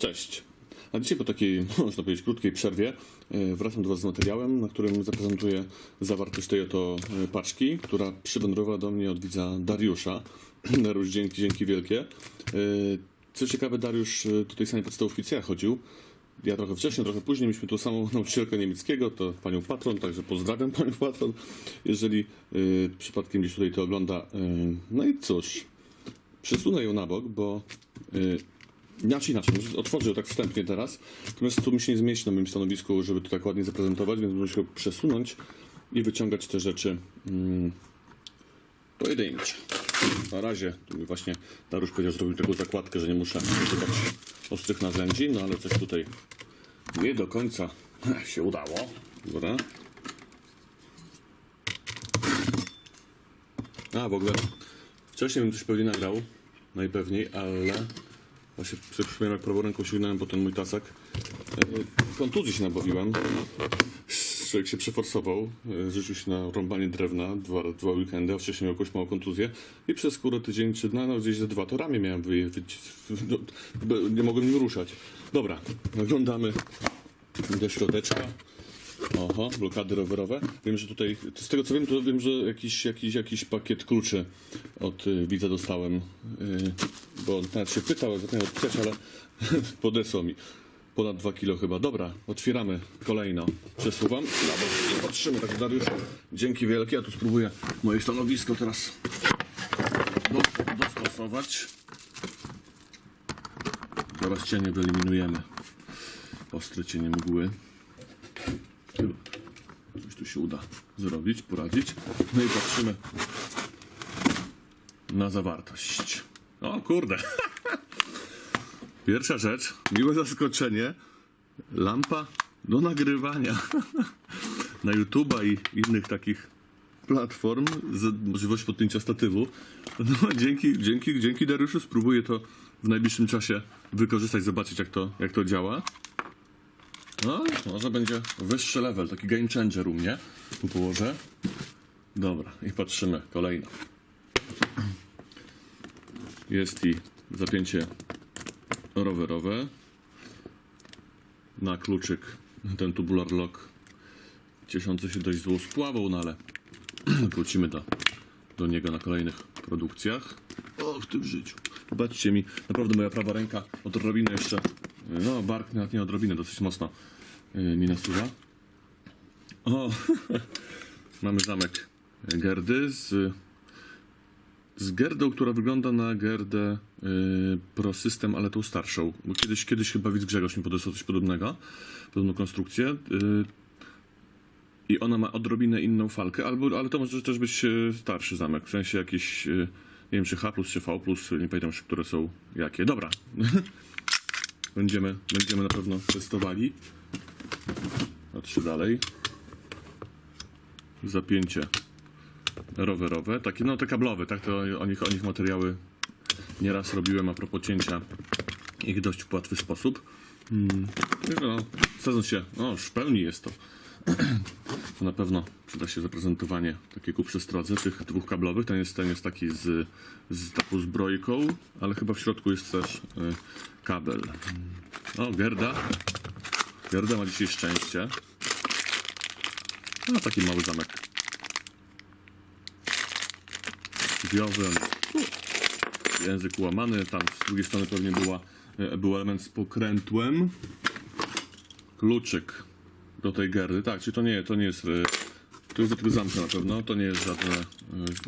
Cześć. A dzisiaj po takiej, można powiedzieć, krótkiej przerwie e, wracam do Was z materiałem, na którym zaprezentuję zawartość tej oto e, paczki, która przywędrowała do mnie od widza Dariusza. Dariusz, dzięki, dzięki wielkie. E, Co ciekawe, Dariusz do tej samej podstawówki co ja chodził. Ja trochę wcześniej, trochę później mieliśmy tu samą nauczycielkę niemieckiego, to panią patron, także pozdrawiam panią patron, jeżeli przypadkiem gdzieś tutaj to ogląda. No i cóż, przesunę ją na bok, bo inaczej, inaczej, ją tak wstępnie teraz, natomiast tu mi się nie zmieści na moim stanowisku, żeby to tak ładnie zaprezentować, więc muszę się przesunąć i wyciągać te rzeczy mm, pojedyncze. Na razie właśnie Darusz powiedział, zrobił taką zakładkę, że nie muszę używać ostrych narzędzi, no ale coś tutaj nie do końca się udało. Dobra. A, w ogóle Wcześniej bym coś pewnie nagrał, najpewniej, ale właśnie sobie przypomniałem, jak prawą ręką sięgnąłem po ten mój tasak. E, Kontuzji się nabawiłem. Człowiek się przeforsował, e, rzucił się na rąbanie drewna dwa, dwa weekendy, a wcześniej miał jakąś małą kontuzję i przez skórę tydzień czy no, no gdzieś ze dwa, to ramię miałem wy, wy, no, nie mogłem nim ruszać. Dobra, oglądamy do środeczka. Oho, blokady rowerowe. Wiem, że tutaj, z tego co wiem, to wiem, że jakiś, jakiś, jakiś pakiet kluczy od y, widza dostałem, y, bo nawet się pytał, zapomniałem odpisać, ale podesłał mi. Ponad 2 kilo chyba. Dobra, otwieramy kolejno. Przesuwam. Bo patrzymy tak Dariusz. Dzięki wielkie. Ja tu spróbuję moje stanowisko teraz do, dostosować. Zaraz cienie wyeliminujemy. Ostre cienie mgły. Coś tu się uda zrobić, poradzić. No i patrzymy na zawartość. O kurde. Pierwsza rzecz, miłe zaskoczenie. Lampa do nagrywania na YouTube'a i innych takich platform z możliwością podpięcia statywu. No, dzięki, dzięki, dzięki Dariuszu spróbuję to w najbliższym czasie wykorzystać, zobaczyć jak to, jak to działa. No, może będzie wyższy level, taki game changer u mnie. Tu położę. Dobra, i patrzymy kolejno. Jest i zapięcie rowerowe. Na kluczyk ten tubular lock cieszący się dość złą spławą, no ale wrócimy do, do niego na kolejnych produkcjach. O, w tym życiu. Zobaczcie mi, naprawdę moja prawa ręka odrobinę jeszcze, no bark nawet nie odrobinę, dosyć mocno yy, mi nasuwa. O, mamy zamek Gerdy z, z Gerdą, która wygląda na Gerdę yy, Pro System, ale tą starszą. Bo kiedyś, kiedyś chyba widz Grzegorz mi podesłał coś podobnego, podobną konstrukcję. Yy, i ona ma odrobinę inną falkę, albo, ale to może też być e, starszy zamek, w sensie jakiś, e, nie wiem czy H+, czy V+, nie pamiętam które są jakie. Dobra, będziemy, będziemy na pewno testowali. Patrzę dalej. Zapięcie rowerowe, takie, no te kablowe, tak, to o nich, o nich materiały nieraz robiłem a propos cięcia ich dość w łatwy sposób. Hmm. No, sezon się, no już w pełni jest to to na pewno przyda się zaprezentowanie takiej ku przestrodze tych dwóch kablowych. Ten jest, ten jest taki z, z taką zbrojką, ale chyba w środku jest też y, kabel. O, Gerda. Gerda ma dzisiaj szczęście. No, taki mały zamek. Drzwiowy. Język łamany. Tam z drugiej strony pewnie była, y, był element z pokrętłem. Kluczyk do tej gerdy. Tak, czyli to nie, to nie jest. y, To jest do tego zamka na pewno. To nie jest żadne.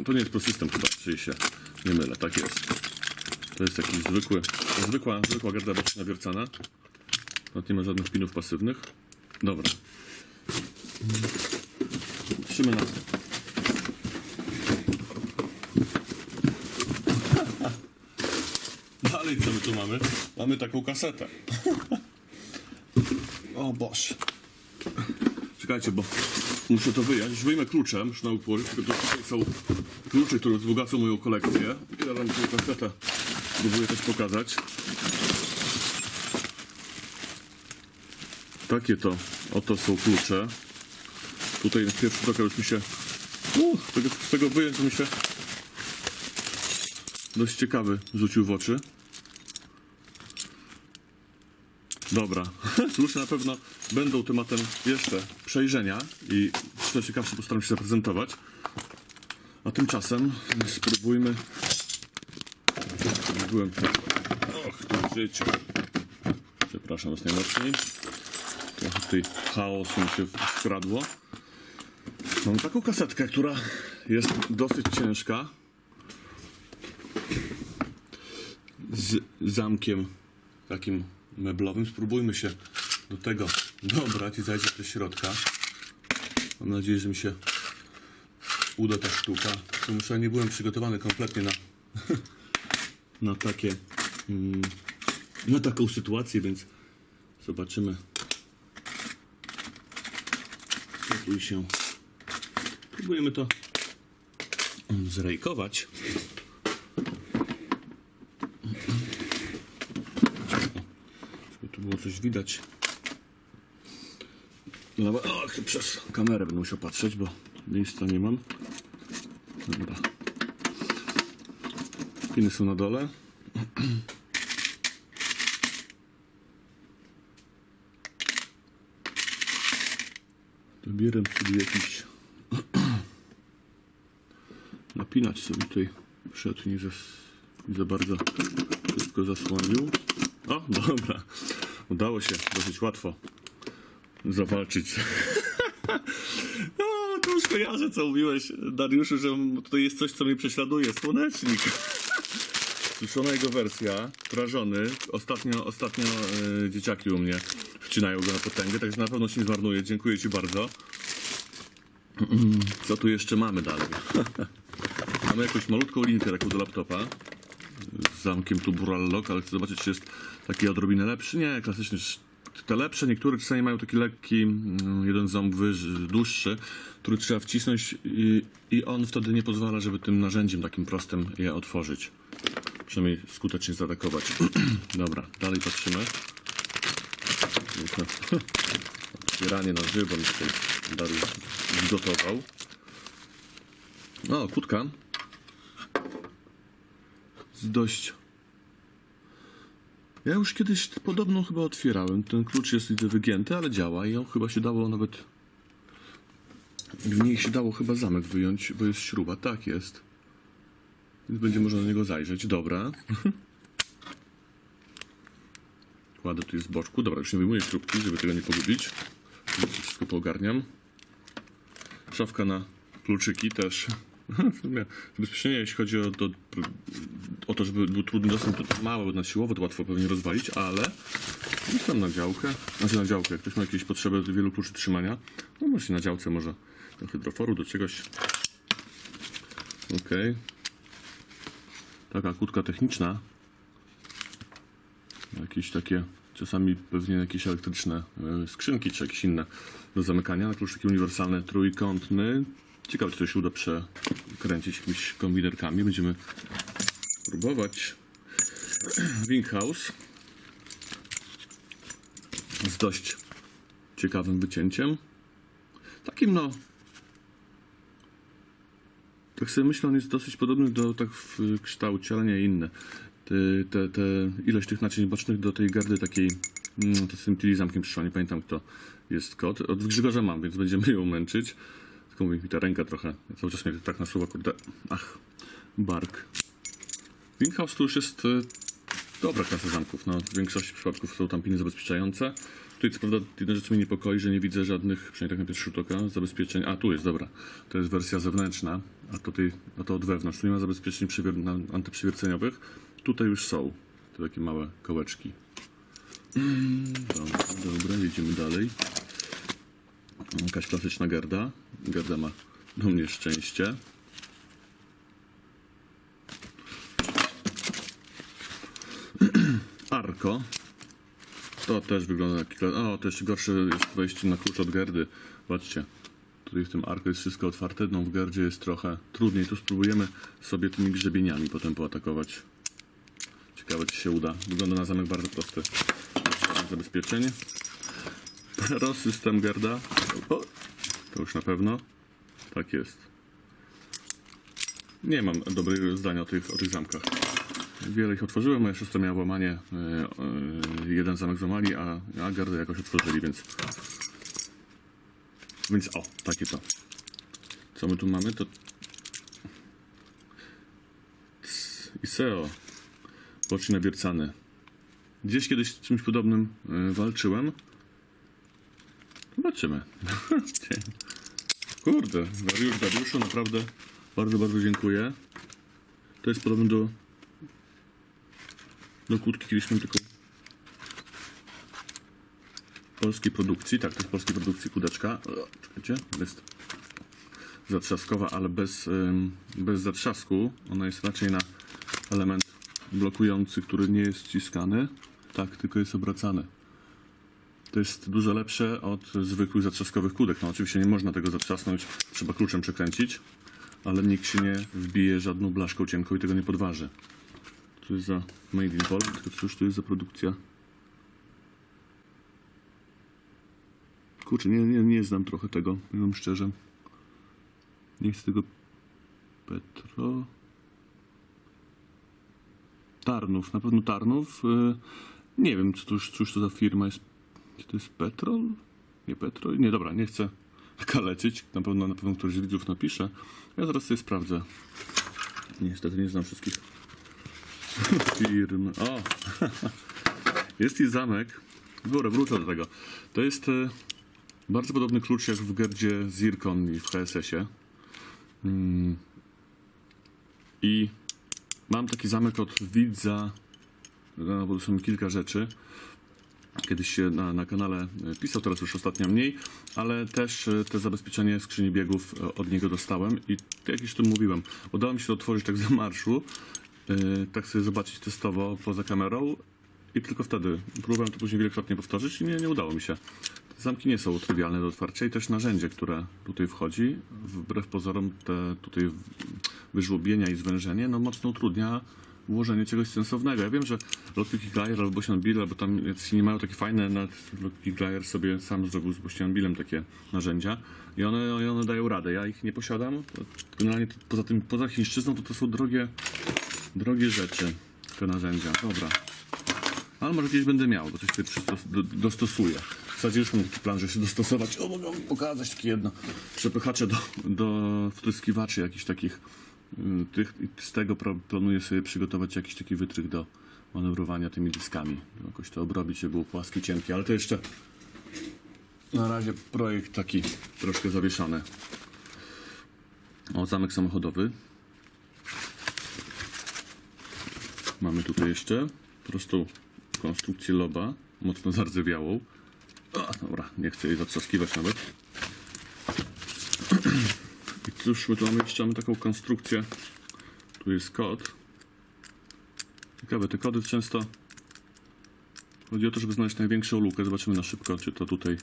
y, To nie jest prosystem chyba, czyli się nie mylę. Tak jest. To jest jakiś zwykły. Zwykła, zwykła gerda boczna nawiercana. Nawet nie ma żadnych pinów pasywnych. Dobra. Patrzymy na. Dalej co my tu mamy? Mamy taką kasetę. O Boże. Czekajcie, bo muszę to wyjąć. Już wyjmę klucze, muszę na tylko tutaj są klucze, które wzbogacą moją kolekcję. Ja wam tę kasetę próbuję też pokazać. Takie to, oto są klucze. Tutaj na pierwszy rzut już mi się... Uh, z, tego, z tego wyjąć mi się dość ciekawy rzucił w oczy. Dobra, klucze na pewno będą tematem jeszcze przejrzenia i co ciekawsze postaram się zaprezentować. A tymczasem spróbujmy. Byłem. Och, to życie. Przepraszam was najmocniej. Trochę tutaj chaosu mi się wkradło. Mam taką kasetkę, która jest dosyć ciężka. Z zamkiem takim meblowym. Spróbujmy się do tego dobrać i zajrzeć do środka. Mam nadzieję, że mi się uda ta sztuka. Muszę, nie byłem przygotowany kompletnie na, na takie mm, na taką sytuację, więc zobaczymy. Co tu się. Próbujemy to zrejkować. Żeby tu było coś widać. No, och, przez kamerę będę musiał patrzeć, bo miejsca nie mam. Dobra. Piny są na dole. Dobieram sobie jakiś napinać sobie tutaj przed nie za, za bardzo wszystko zasłonił. O, dobra. Udało się dosyć łatwo zawalczyć. O, to już kojarzę, co mówiłeś, Dariuszu, że tutaj jest coś, co mnie prześladuje. Słonecznik. Słyszona jego wersja, prażony. Ostatnio, ostatnio e, dzieciaki u mnie wcinają go na potęgę, także na pewno się nie zmarnuje. Dziękuję Ci bardzo. Co tu jeszcze mamy dalej? mamy jakąś malutką linkę taką do laptopa z zamkiem Tubural Lock, ale chcę zobaczyć, czy jest taki odrobinę lepszy. Nie, klasyczny. Te lepsze, niektóre czasami mają taki lekki, mm, jeden ząb wyż, dłuższy, który trzeba wcisnąć i, i on wtedy nie pozwala, żeby tym narzędziem takim prostym je otworzyć. Przynajmniej skutecznie zaatakować. Dobra, dalej patrzymy. Otwieranie na żywo mi tutaj Dariusz zgotował. O, kutka. Z dość ja już kiedyś podobną chyba otwierałem. Ten klucz jest wygięty, ale działa i ją chyba się dało nawet. W niej się dało chyba zamek wyjąć, bo jest śruba. Tak jest. Więc będzie można na niego zajrzeć. Dobra. Kładę tu z boczku. Dobra, już nie wyjmuję śrubki, żeby tego nie pogubić. Wszystko poogarniam. Szafka na kluczyki też. W sumie Zabezpieczenie, jeśli chodzi o to, o to, żeby był trudny dostęp, małe na siłowo, to łatwo pewnie rozwalić, ale gdzieś tam na działkę, znaczy na działkę, jak ktoś ma jakieś potrzeby wielu kluczy trzymania, no może na działce może do hydroforu, do czegoś. Okej. Taka kłódka techniczna. Jakieś takie, czasami pewnie jakieś elektryczne y, skrzynki, czy jakieś inne do zamykania. Na klucz taki uniwersalny, trójkątny. Ciekawe, czy to się uda przekręcić jakimiś kombinerkami. Będziemy próbować. Winghouse z dość ciekawym wycięciem. Takim no. Tak sobie myślę, on jest dosyć podobny do tak w kształcie, ale nie inny. Te, te, te ilość tych naczyń bocznych do tej gardy takiej. Mm, to z tym zamkiem przyszła, nie pamiętam kto jest kod. Od Grzegorza mam, więc będziemy ją męczyć. Tylko mi ta ręka trochę. Cały czas mnie tak nasuwa, kurde. Ach, bark. Winghouse to już jest e, dobra klasa zamków. No, w większości przypadków są tam piny zabezpieczające. Tutaj co prawda jedna rzecz mnie niepokoi, że nie widzę żadnych, przynajmniej tak na pierwszy rzut oka, zabezpieczeń. A, tu jest, dobra. To jest wersja zewnętrzna, a tutaj, a to od wewnątrz. Tu nie ma zabezpieczeń antyprzewierceniowych. Tutaj już są te takie małe kołeczki. Dobra, dobra, jedziemy dalej. Jakaś klasyczna garda. Garda ma do mnie szczęście. Arko. To też wygląda jak... O, to jeszcze gorsze jest wejście na klucz od gardy. Patrzcie. Tutaj w tym arku jest wszystko otwarte, no w gardzie jest trochę trudniej. Tu spróbujemy sobie tymi grzebieniami potem poatakować. Ciekawe, czy się uda. Wygląda na zamek bardzo prosty. Zabezpieczenie. Pro system garda. O, to już na pewno. Tak jest. Nie mam dobrego zdania o tych, o tych zamkach. wiele ich otworzyłem. Moja siostra miała łamanie. e, e, jeden zamek złamali, a, a gardę jakoś otworzyli, więc. Więc o, takie to. Co my tu mamy? To. Iseo. Boczy nawiercany. Gdzieś kiedyś z czymś podobnym e, walczyłem. Zobaczymy. Kurde, Dariusz, Dariuszu, naprawdę bardzo, bardzo dziękuję. To jest podobne do do kłódki kiedyś taką polskiej produkcji, tak, to jest polskiej produkcji kudeczka. O, Czekajcie, jest zatrzaskowa, ale bez, ym, bez zatrzasku. Ona jest raczej na element blokujący, który nie jest ściskany. Tak, tylko jest obracany. To jest dużo lepsze od zwykłych zatrzaskowych kłódek. No oczywiście nie można tego zatrzasnąć, trzeba kluczem przekręcić, ale nikt się nie wbije żadną blaszką cienką i tego nie podważy. To jest za Made in Poland, tylko cóż to jest za produkcja? Kurczę, nie, nie, nie znam trochę tego, powiem szczerze. Nie chcę tego Petro... Tarnów, na pewno Tarnów. y, Nie wiem, cóż, cóż to za firma jest. Czy to jest Petrol? Nie Petrol? Nie, dobra, nie chcę kaleczyć. Na pewno, na pewno któryś z widzów napisze. Ja zaraz sobie sprawdzę. Niestety nie znam wszystkich firm. O! jest i zamek. Dobra, wrócę do tego. To jest e, bardzo podobny klucz jak w Gerdzie Zircon i w HSS-ie. Mm. I mam taki zamek od widza, no, bo to są kilka rzeczy. Kiedyś się na, na kanale e, pisał, teraz już ostatnio mniej, ale też e, te zabezpieczenie skrzyni biegów e, od niego dostałem i jak już tu mówiłem, udało mi się to otworzyć tak z marszu, tak sobie zobaczyć testowo poza kamerą i tylko wtedy. Próbowałem to później wielokrotnie powtórzyć i nie, nie udało mi się. Te zamki nie są trywialne do otwarcia i też narzędzie, które tutaj wchodzi, wbrew pozorom te tutaj wyżłobienia i zwężenie, no mocno utrudnia włożenie czegoś sensownego. Ja wiem, że Lockpick Glider albo Boston Bill, albo tam jacyś nie mają takie fajne, nawet Lockpick sobie sam zrobił z Boston Billem takie narzędzia i one, i one dają radę. Ja ich nie posiadam. Generalnie poza tym, poza chińszczyzną to to są drogie, drogie rzeczy, te narzędzia. Dobra. Ale może kiedyś będę miał, bo coś tutaj przystos- do, dostosuję. W zasadzie już mam taki plan, że się dostosować. O, mogę pokazać takie jedno przepychacze do, do wtryskiwaczy jakichś takich tych. I z tego planuję sobie przygotować jakiś taki wytrych do manewrowania tymi dyskami. Jakoś to obrobić, żeby było płaskie, cienkie, ale to jeszcze na razie projekt taki troszkę zawieszony. O, zamek samochodowy. Mamy tutaj jeszcze prostą konstrukcję loba, mocno zardzewiałą. O, dobra, nie chcę jej zatrzaskiwać nawet. Cóż, my tu mamy mamy taką konstrukcję. Tu jest kod. Ciekawe, te kody często... Chodzi o to, żeby znaleźć największą lukę. Zobaczymy na szybko, czy to tutaj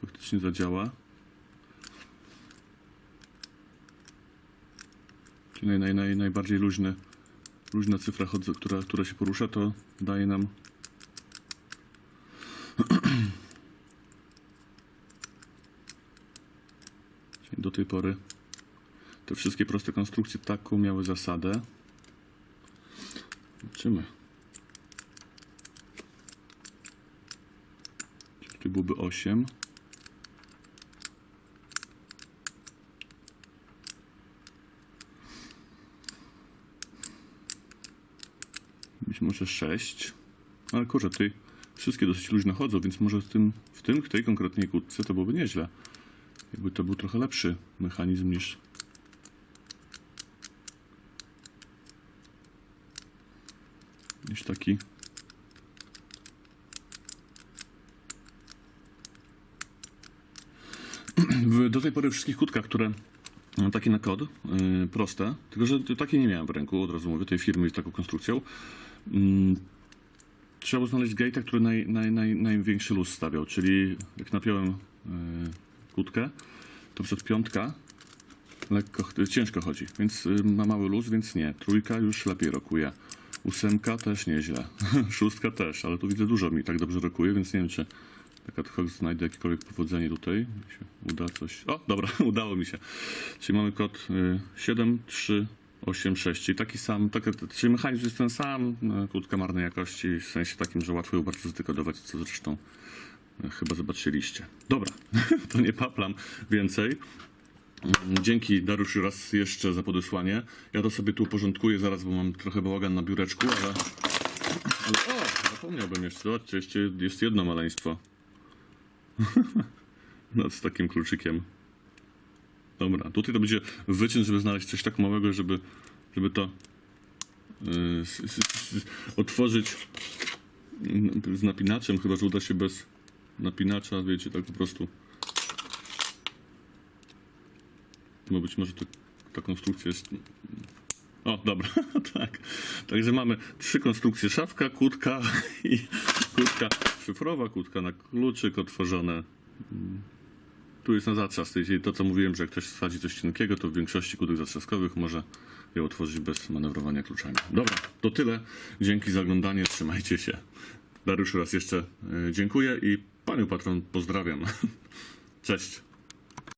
faktycznie zadziała. Czyli naj, naj, naj, najbardziej luźny luźna cyfra, która, która się porusza, to daje nam Czyli do tej pory te wszystkie proste konstrukcje taką miały zasadę. Zobaczymy. Czyli Tutaj byłoby 8. Być może 6. Ale kurczę, tutaj wszystkie dosyć luźno chodzą, więc może w tym, w tym, w tej konkretnej kłódce to byłoby nieźle. Jakby to był trochę lepszy mechanizm niż... niż taki... Do tej pory wszystkich kłódkach, które takie na kod, yy, proste, tylko że takie nie miałem w ręku, od razu mówię, tej firmy z taką konstrukcją. Mm, trzeba było znaleźć gate'a, który naj, naj, naj, największy luz stawiał, czyli jak napiąłem yy, kłódkę, to przed piątka lekko, ciężko chodzi, więc yy, ma mały luz, więc nie. Trójka już lepiej rokuje. Ósemka też nieźle. Szóstka też, ale tu widzę dużo mi tak dobrze rokuje, więc nie wiem, czy tak ad hoc znajdę jakiekolwiek powodzenie tutaj. Się uda coś. O, dobra, udało mi się. Czyli mamy kod y, 7, 3, 8.6, czyli taki sam, taki, czyli mechanizm jest ten sam, no, kłódka marnej jakości, w sensie takim, że łatwo ją bardzo zdekodować, co zresztą chyba zobaczyliście. Dobra, to nie paplam więcej. Mm, Dzięki Dariusz raz jeszcze za podesłanie. Ja to sobie tu uporządkuję zaraz, bo mam trochę bałagan na biureczku, ale... ale o, zapomniałbym jeszcze, zobaczcie, jeszcze jest jedno maleństwo. no, z takim kluczykiem. Dobra, tutaj to będzie wyciąć, żeby znaleźć coś tak małego, żeby, żeby to yy, otworzyć mm, z napinaczem, chyba że uda się bez napinacza, wiecie, tak po prostu. No być może to, ta konstrukcja jest... O, dobra, tak. Także mamy trzy konstrukcje, szafka, kłódka i kłódka szyfrowa, kłódka na kluczyk otworzone. Tu jest na zatrzask, czyli to co mówiłem, że jak ktoś wsadzi coś cienkiego, to w większości kłódek zatrzaskowych może je otworzyć bez manewrowania kluczami. Dobra, to tyle. Dzięki za oglądanie, trzymajcie się. Dariusz raz jeszcze e, dziękuję i panią patron pozdrawiam. Cześć.